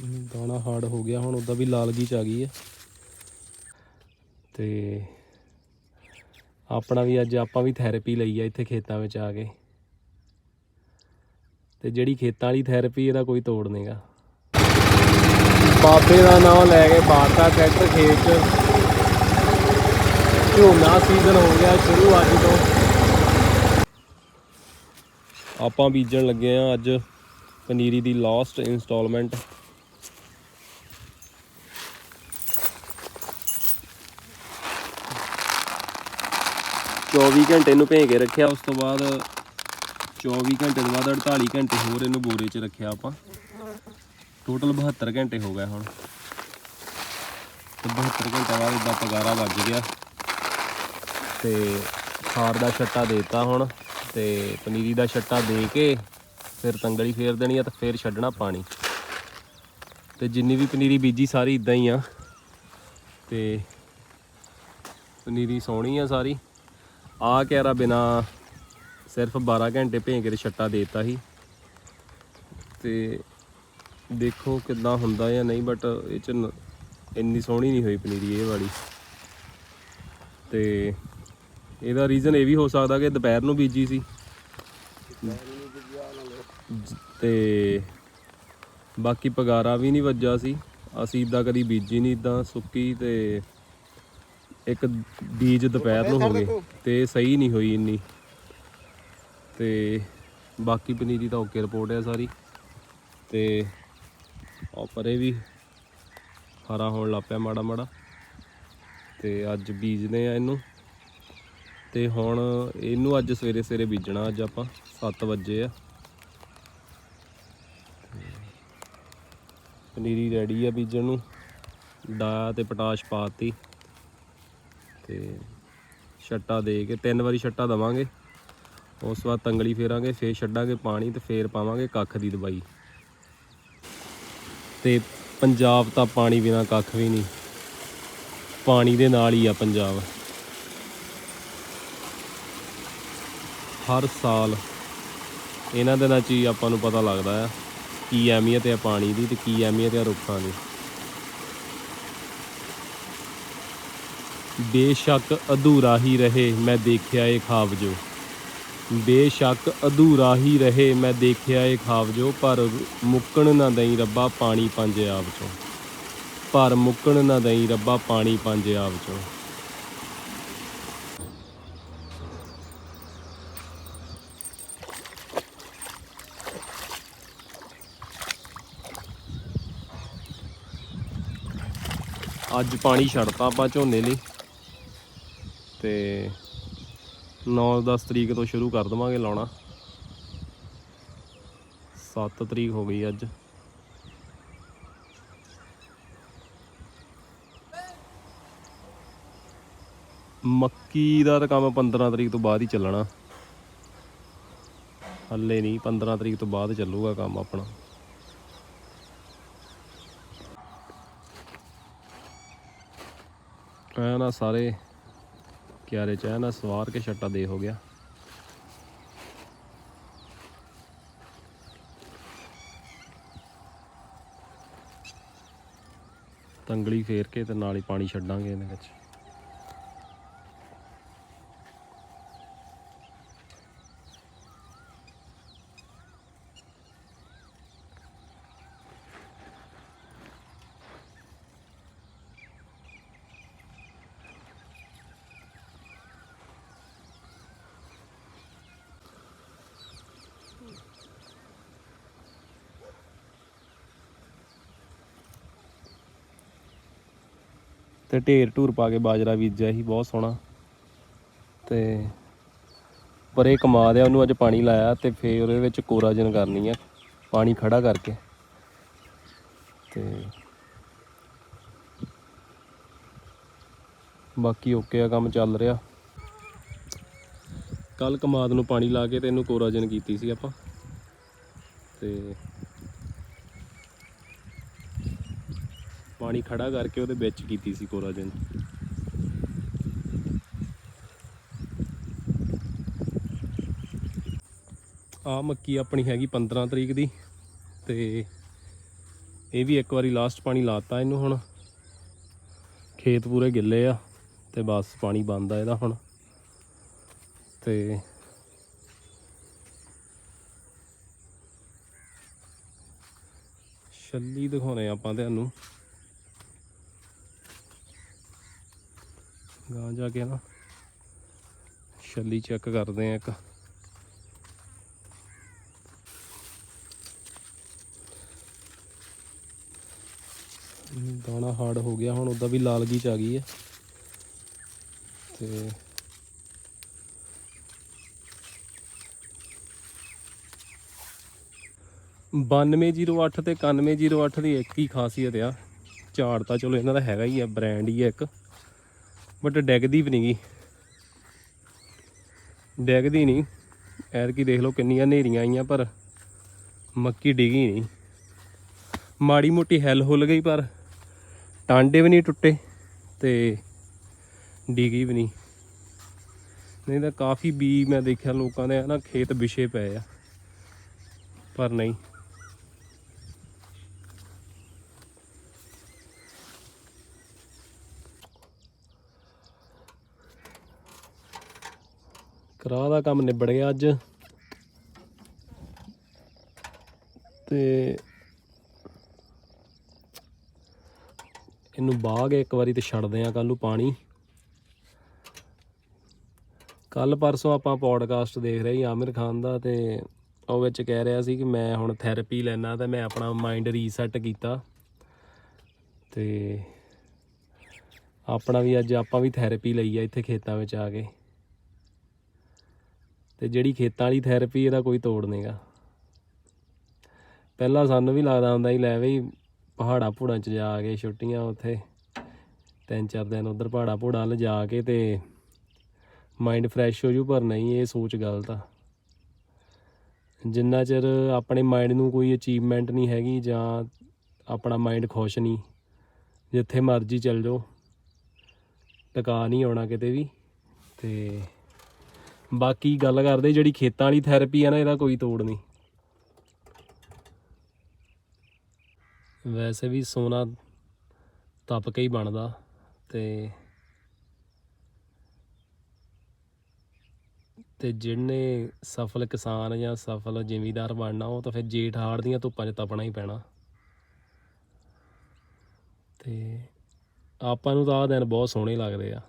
ਦਾਣਾ ਹਾਰਡ ਹੋ ਗਿਆ, ਹੁਣ ਉਹਦਾ ਵੀ ਲਾਲਗੀ ਚ ਆ ਗਈ ਹੈ ਤੇ ਆਪਣਾ ਵੀ ਅੱਜ ਆਪਾਂ ਵੀ ਥੈਰੇਪੀ ਲਈ ਆ ਇੱਥੇ ਖੇਤਾਂ ਵਿੱਚ ਆ ਕੇ। ਤੇ ਜਿਹੜੀ ਖੇਤਾਂ ਵਾਲੀ ਥੈਰੇਪੀ ਇਹਦਾ ਕੋਈ ਤੋੜ ਨਹੀਂਗਾ ਬਾਬੇ ਦਾ ਨਾਮ ਲੈ ਕੇ ਬਾੜਤਾ ਟਰੈਕਟਰ ਖੇਤ। 'ਚ ਝੋਨਾ ਸੀਜ਼ਨ ਹੋ ਗਿਆ ਸ਼ੁਰੂ ਅੱਜ ਤੋਂ। ਆਪਾਂ ਬੀਜਣ ਲੱਗੇ ਆ ਅੱਜ ਪਨੀਰੀ ਦੀ ਲਾਸਟ ਇਨਸਟਾਲਮੈਂਟ ਚੌਵੀ ਘੰਟੇ ਇਹਨੂੰ ਭੇ ਕੇ ਰੱਖਿਆ, ਉਸ ਤੋਂ ਬਾਅਦ 24 ਘੰਟੇ ਤੋਂ ਬਾਅਦ 48 ਘੰਟੇ ਹੋਰ ਇਹਨੂੰ ਬੋਰੇ 'ਚ ਰੱਖਿਆ ਆਪਾਂ। ਟੋਟਲ 72 ਘੰਟੇ ਹੋ ਗਏ ਹੁਣ। ਤੇ 72 ਘੰਟੇ ਬਾਅਦ ਇਹਦਾ ਪਗਾਰਾ ਵੱਜ ਗਿਆ। ਤੇ ਖਾਰ ਦਾ ਛੱਟਾ ਦੇਤਾ ਹੁਣ, ਤੇ ਪਨੀਰੀ ਦਾ ਛੱਟਾ ਦੇ ਕੇ ਫਿਰ ਤੰਗਲੀ ਫੇਰ ਦੇਣੀ ਆ ਤੇ ਫਿਰ ਛੱਡਣਾ ਪਾਣੀ। ਤੇ ਜਿੰਨੀ ਵੀ ਪਨੀਰੀ ਬੀਜੀ ਸਾਰੀ ਇਦਾਂ ਹੀ ਆ। ਤੇ ਪਨੀਰੀ ਸੋਹਣੀ ਆ ਸਾਰੀ। ਆ ਕਿਆਰਾ ਬਿਨਾ ਸਿਰਫ 12 ਘੰਟੇ ਭੇਂ ਕੇ ਤੇ ਛੱਟਾ ਦੇਤਾ ਸੀ। ਤੇ ਦੇਖੋ ਕਿੱਦਾਂ ਹੁੰਦਾ ਜਾਂ ਨਹੀਂ ਬਟ ਇਹ ਚ ਇੰਨੀ ਸੋਹਣੀ ਨਹੀਂ ਹੋਈ ਪਨੀਰੀ ਇਹ ਵਾਲੀ। ਤੇ ਇਹਦਾ ਰੀਜ਼ਨ ਇਹ ਵੀ ਹੋ ਸਕਦਾ ਕਿ ਦੁਪਹਿਰ ਨੂੰ ਬੀਜੀ ਸੀ। ਜ- ਤੇ ਬਾਕੀ ਪਗਾਰਾ ਵੀ ਨਹੀਂ ਵੱਜਾ ਸੀ। ਅਸੀਂ ਇਦਾਂ ਕਦੀ ਬੀਜੀ ਨਹੀਂ ਇਦਾਂ ਸੁੱਕੀ ਤੇ ਇੱਕ ਬੀਜ ਦੁਪਹਿਰ ਨੂੰ ਹੋ ਗਏ ਤੇ ਸਹੀ ਨਹੀਂ ਹੋਈ ਇੰਨੀ। ਤੇ ਬਾਕੀ ਪਨੀਰੀ ਤਾਂ ਓਕੇ ਰਿਪੋਰਟ ਹੈ ਸਾਰੀ। ਤੇ ਆ ਪਰੇ ਵੀ ਹਰਾ ਹੋਣ ਲੱਗ ਪਿਆ ਮਾੜਾ ਮਾੜਾ। ਤੇ ਅੱਜ ਬੀਜਦੇ ਆ ਇਹਨੂੰ। ਤੇ ਹੁਣ ਇਹਨੂੰ ਅੱਜ ਸਵੇਰੇ ਸਵੇਰੇ ਬੀਜਣਾ ਅੱਜ ਆਪਾਂ 7 ਵਜੇ ਆ। ਪਨੀਰੀ ਰੈਡੀ ਆ ਬੀਜਣ ਨੂੰ। ਡਾ ਤੇ ਪਟਾਸ਼ ਪਾਤੀ ਤੇ ਛੱਟਾ ਦੇ ਕੇ ਤਿੰਨ ਵਾਰੀ ਛੱਟਾ ਦਵਾਂਗੇ। ਉਸ ਤੋਂ ਬਾਅਦ ਤੰਗਲੀ ਫੇਰਾਂਗੇ, ਫੇਰ ਛੱਡਾਂਗੇ ਪਾਣੀ ਤੇ ਫੇਰ ਪਾਵਾਂਗੇ ਕੱਖ ਦੀ ਦਵਾਈ। ਤੇ ਪੰਜਾਬ ਤਾਂ ਪਾਣੀ ਬਿਨਾ ਕੱਖ ਵੀ ਨਹੀਂ। ਪਾਣੀ ਦੇ ਨਾਲ ਹੀ ਆ ਪੰਜਾਬ। ਹਰ ਸਾਲ ਇਹਨਾਂ ਦਿਨਾਂ 'ਚ ਹੀ ਆਪਾਂ ਨੂੰ ਪਤਾ ਲੱਗਦਾ ਆ ਕੀ ਅਹਿਮੀਅਤ ਹੈ ਪਾਣੀ ਦੀ ਤੇ ਕੀ ਅਹਿਮੀਅਤ ਹੈ ਰੁੱਖਾਂ ਦੀ। ਬੇਸ਼ੱਕ ਅਧੂਰਾ ਹੀ ਰਹੇ ਮੈਂ ਦੇਖਿਆ ਏ ਖਾਬ ਜੋ ਬੇਸ਼ੱਕ ਅਧੂਰਾ ਹੀ ਰਹੇ ਮੈਂ ਦੇਖਿਆ ਏ ਖਾਬ ਜੋ ਪਰ ਮੁੱਕਣ ਨਾ ਦਈ ਰੱਬਾ ਪਾਣੀ ਪੰਜੇ ਆਪ ਚੋਂ ਪਰ ਮੁੱਕਣ ਨਾ ਦਈ ਰੱਬਾ ਪਾਣੀ ਪੰਜ ਆਪ ਚੋਂ ਅੱਜ ਪਾਣੀ ਛੱਡਤਾ ਆਪਾਂ ਝੋਨੇ ਲਈ। ਤੇ 9-10 ਤਰੀਕ ਤੋਂ ਸ਼ੁਰੂ ਕਰ ਦਵਾਂਗੇ ਲਾਉਣਾ। 7 ਤਰੀਕ ਹੋ ਗਈ ਅੱਜ। ਮੱਕੀ ਦਾ ਤਾਂ ਕੰਮ 15 ਤਰੀਕ ਤੋਂ ਬਾਅਦ ਹੀ ਚੱਲਣਾ। ਹੱਲੇ ਨਹੀਂ 15 ਤਰੀਕ ਤੋਂ ਬਾਅਦ ਚੱਲੂਗਾ ਕੰਮ ਆਪਣਾ। ਐ ਨਾ ਸਾਰੇ ਕਿਆਰੇ ਚ ਐ ਨਾ, ਸਵਾਰ ਕੇ ਛੱਟਾ ਦੇ ਹੋ ਗਿਆ। ਤੰਗਲੀ ਫੇਰ ਕੇ ਤੇ ਨਾਲ ਹੀ ਪਾਣੀ ਛੱਡਾਂਗੇ ਇਹਦੇ ਵਿੱਚ। ਤੇ ਢੇਰ ਢੂਰ ਪਾ ਕੇ ਬਾਜਰਾ ਬੀਜਿਆ ਸੀ, ਬਹੁਤ ਸੋਹਣਾ। ਤੇ ਪਰੇ ਕਮਾ ਦਿਆ, ਉਹਨੂੰ ਅੱਜ ਪਾਣੀ ਲਾਇਆ ਤੇ ਫੇਰ ਉਹਦੇ ਵਿੱਚ ਕੋਰਾਜਨ ਕਰਨੀ ਆ, ਪਾਣੀ ਖੜਾ ਕਰਕੇ। ਤੇ ਬਾਕੀ ਓਕੇ ਆ, ਕੰਮ ਚੱਲ ਰਿਹਾ। ਕੱਲ ਕਮਾਦ ਨੂੰ ਪਾਣੀ ਲਾ ਕੇ ਤੇ ਇਹਨੂੰ ਕੋਰਾਜਨ ਕੀਤੀ ਸੀ ਆਪਾਂ। ਤੇ ਪਾਣੀ ਖੜਾ ਕਰਕੇ ਉਹਦੇ ਵਿੱਚ ਕੀਤੀ ਸੀ ਕੋਰਾਜਨ। ਆ ਮੱਕੀ ਆਪਣੀ ਹੈਗੀ 15 ਤਰੀਕ ਦੀ ਤੇ ਇਹ ਵੀ ਇੱਕ ਵਾਰੀ ਲਾਸਟ ਪਾਣੀ ਲਾਤਾ ਇਹਨੂੰ ਹੁਣ। ਖੇਤ ਪੂਰੇ ਗਿੱਲੇ ਆ ਤੇ ਬਸ ਪਾਣੀ ਬੰਦ ਆ ਇਹਦਾ ਹੁਣ। ਤੇ ਛੱਲੀ ਦਿਖਾਉਣੇ ਆਪਾਂ ਤੁਹਾਨੂੰ ਗਾਂ ਜਾ ਕੇ ਨਾ ਛੱਲੀ ਚੈੱਕ ਕਰਦੇ ਆ ਇੱਕ। ਹਮ, ਦਾਣਾ ਹਾਰਡ ਹੋ ਗਿਆ ਹੁਣ ਉਹਦਾ ਵੀ ਲਾਲਗੀ ਚ ਆ ਗਈ ਹੈ ਤੇ ਬਾਨਵੇਂ ਜ਼ੀਰੋ ਅੱਠ ਤੇ 9108 ਦੀ ਇੱਕ ਹੀ ਖਾਸੀਅਤ ਆ। ਝਾੜ ਤਾਂ ਚਲੋ ਇਹਨਾਂ ਦਾ ਹੈਗਾ ਹੀ ਆ ਬ੍ਰਾਂਡ ਹੀ ਆ ਇੱਕ। ਬਟ ਡੈਗਦੀ ਵੀ ਨਹੀਂਗੀ ਡੈਗਦੀ ਨਹੀਂ ਐਤਕੀ ਦੇਖ ਲਓ ਕਿੰਨੀਆਂ ਹਨੇਰੀਆਂ ਆਈਆਂ, ਪਰ ਮੱਕੀ ਡਿੱਗੀ ਨਹੀਂ ਮਾੜੀ ਮੋਟੀ ਹੈਲ ਹੁੱਲ ਗਈ, ਪਰ ਟਾਂਡੇ ਵੀ ਨਹੀਂ ਟੁੱਟੇ ਤੇ ਡਿੱਗੀ ਵੀ ਨਹੀਂ ਨਹੀਂ ਤਾਂ ਕਾਫੀ ਬੀ ਮੈਂ ਦੇਖਿਆ ਲੋਕਾਂ ਦੇ ਨਾ ਖੇਤ ਵਿਛੇ ਪਏ ਆ। ਪਰ ਨਹੀਂ। ਕਰਾ ਦਾ ਕੰਮ ਨਿਬੜ ਗਿਆ ਅੱਜ। ਤੇ ਇਹਨੂੰ ਬਾਗ ਇੱਕ ਵਾਰੀ ਤੇ ਛੱਡਦੇ ਆ ਕੱਲ ਨੂੰ ਪਾਣੀ। ਕੱਲ ਪਰਸੋਂ ਆਪਾਂ ਪੋਡਕਾਸਟ ਦੇਖ ਰਹੇ ਸੀ ਆਮਿਰ ਖਾਨ ਦਾ ਤੇ ਉਹ ਵਿੱਚ ਕਹਿ ਰਿਹਾ ਸੀ ਕਿ ਮੈਂ ਹੁਣ ਥੈਰੇਪੀ ਲੈਣਾ ਤੇ ਮੈਂ ਆਪਣਾ ਮਾਈਂਡ ਰੀਸੈਟ ਕੀਤਾ। ਤੇ ਆਪਣਾ ਵੀ ਅੱਜ ਆਪਾਂ ਵੀ ਥੈਰੇਪੀ ਲਈ ਆ ਇੱਥੇ ਖੇਤਾਂ ਵਿੱਚ ਆ ਕੇ। ਤੇ ਜਿਹੜੀ ਖੇਤਾਂ ਵਾਲੀ ਥੈਰੇਪੀ ਇਹਦਾ ਕੋਈ ਤੋੜ ਨਹੀਂਗਾ ਪਹਿਲਾਂ ਸਾਨੂੰ ਵੀ ਲੱਗਦਾ ਹੁੰਦਾ ਸੀ, ਲੈ ਬਈ ਪਹਾੜਾ ਪੂੜਾਂ 'ਚ ਜਾ ਕੇ ਛੁੱਟੀਆਂ ਉੱਥੇ। ਤਿੰਨ ਚਾਰ ਦਿਨ ਉਧਰ ਪਹਾੜਾ ਪੂੜਾਂ ਵੱਲ ਜਾ ਕੇ ਤੇ ਮਾਈਂਡ ਫਰੈਸ਼ ਹੋ ਜੂ, ਪਰ ਨਹੀਂ, ਇਹ ਸੋਚ ਗਲਤ ਆ। ਜਿੰਨਾ ਚਿਰ ਆਪਣੇ ਮਾਈਂਡ ਨੂੰ ਕੋਈ ਅਚੀਵਮੈਂਟ ਨਹੀਂ ਹੈਗੀ ਜਾਂ ਆਪਣਾ ਮਾਈਂਡ ਖੁਸ਼ ਨਹੀਂ ਜਿੱਥੇ ਮਰਜ਼ੀ ਚੱਲ ਜਾਓ। ਟਿਕਾ ਨਹੀਂ ਆਉਣਾ ਕਿਤੇ ਵੀ ਤੇ ਬਾਕੀ ਗੱਲ ਕਰਦੇ, ਜਿਹੜੀ ਖੇਤਾਂ ਵਾਲੀ ਥੈਰੇਪੀ ਆ ਨਾ, ਇਹਦਾ ਕੋਈ ਤੋੜ ਨਹੀਂ। ਵੈਸੇ ਵੀ ਸੋਨਾ ਤਪ ਕੇ ਹੀ ਬਣਦਾ ਤੇ ਤੇ ਜਿਹਨੇ ਸਫਲ ਕਿਸਾਨ ਜਾਂ ਸਫਲ ਜ਼ਿਮੀਂਦਾਰ ਬਣਨਾ, ਉਹ ਤਾਂ ਫਿਰ ਜੇਠ ਹਾੜ ਦੀਆਂ ਧੁੱਪਾਂ 'ਚ ਤਪਣਾ ਹੀ ਪੈਣਾ। ਤੇ ਆਪਾਂ ਨੂੰ ਤਾਂ ਆਹ ਦਿਨ ਬਹੁਤ ਸੋਹਣੇ ਲੱਗਦੇ ਆ।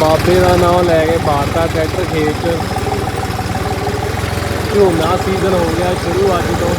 ਬਾਬੇ ਦਾ ਨਾਮ ਲੈ ਕੇ ਬਾਰਤਾ ਟਰੈਕਟਰ ਖੇਤ ਝੋਨਾ ਸੀਜ਼ਨ ਹੋ ਗਿਆ ਸ਼ੁਰੂ ਅੱਜ ਤੋਂ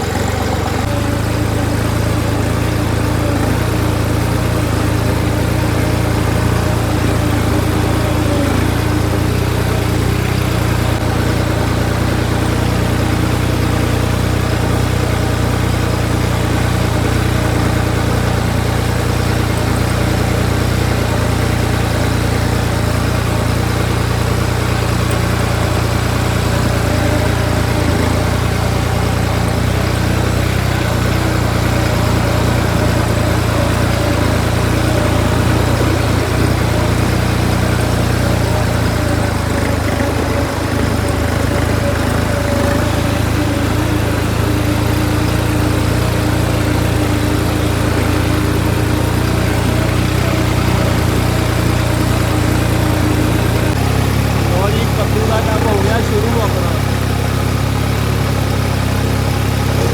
ਲਓ ਜੀ ਕੱਦੂ ਦਾ ਕੰਮ ਹੋ ਗਿਆ ਸ਼ੁਰੂ ਆਪਣਾ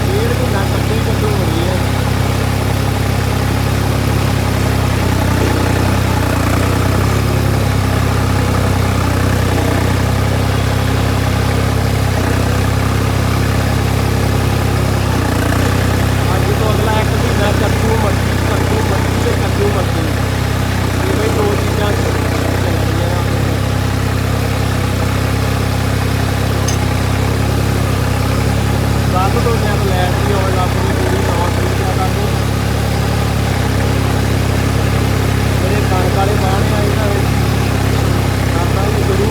ਡੇਢ ਮਹੀਨਾ ਕੱਦੂ ਕੱਦੂ ਹੋ ਰਹੀ ਹੈ ਅੱਜ ਤੋਂ ਅਗਲਾ ਇੱਕ ਮਹੀਨਾ ਕੱਦੂ ਮੱਕੀ ਕੱਦੂ ਮੱਕੀ ਤੇ ਕੱਦੂ ਮੱਕੀ ਇਹ ਵੀ ਦੋ ਚੀਜ਼ਾਂ ਚੱਲਣੀਆਂ ਰਾਤ ਤੋਂ ਜਦ ਲੈਟ ਵੀ ਆਉਣ ਲੱਗ ਪਈ ਪੂਰੀ ਨੌਂ ਤਰੀਕਿਆ ਤੱਕ ਮੇਰੇ ਕਣਕ ਵਾਲੇ ਬਾਣੇ ਆਏ ਨਾ ਕਰਦਾ ਹੀ ਸ਼ੁਰੂ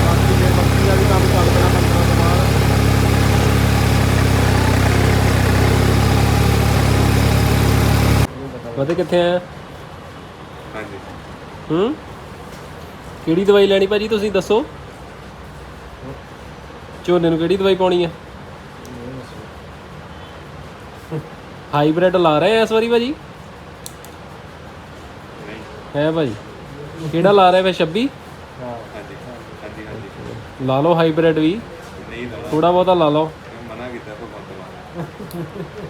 ਬਾਕੀ ਜੇ ਮੱਕੀ ਦਾ ਵੀ ਕੰਮ ਚੱਲ ਪੈਣਾ ਪੰਦਰਾਂ ਤੋਂ ਬਾਅਦ ਕਿੱਥੇ ਆਇਆ ਹਾਂਜੀ। ਹੂੰ? ਕਿਹੜੀ ਦਵਾਈ ਲੈਣੀ ਭਾਜੀ ਤੁਸੀਂ ਦੱਸੋ? ਝੋਨੇ ਨੂੰ ਕਿਹੜੀ ਦਵਾਈ ਪਾਉਣੀ ਆ? ਹਾਈਬ੍ਰਿਡ ਲਾ ਰਹੇ ਆ ਇਸ ਵਾਰੀ ਭਾਜੀ? ਹੈ ਭਾਜੀ। ਕਿਹੜਾ ਲਾ ਰਿਹਾ ਵੇ 26 ਹਾਂ ਹਾਂਜੀ ਹਾਂਜੀ ਹਾਂਜੀ। ਲਾ ਲਓ ਹਾਈਬ੍ਰਿਡ ਵੀ। ਨਹੀਂ ਥੋੜਾ ਬਹੁਤਾ ਲਾ ਲਓ। ਮਨਾ ਕੀਤਾ ਭਗਵੰਤ ਮਾਨ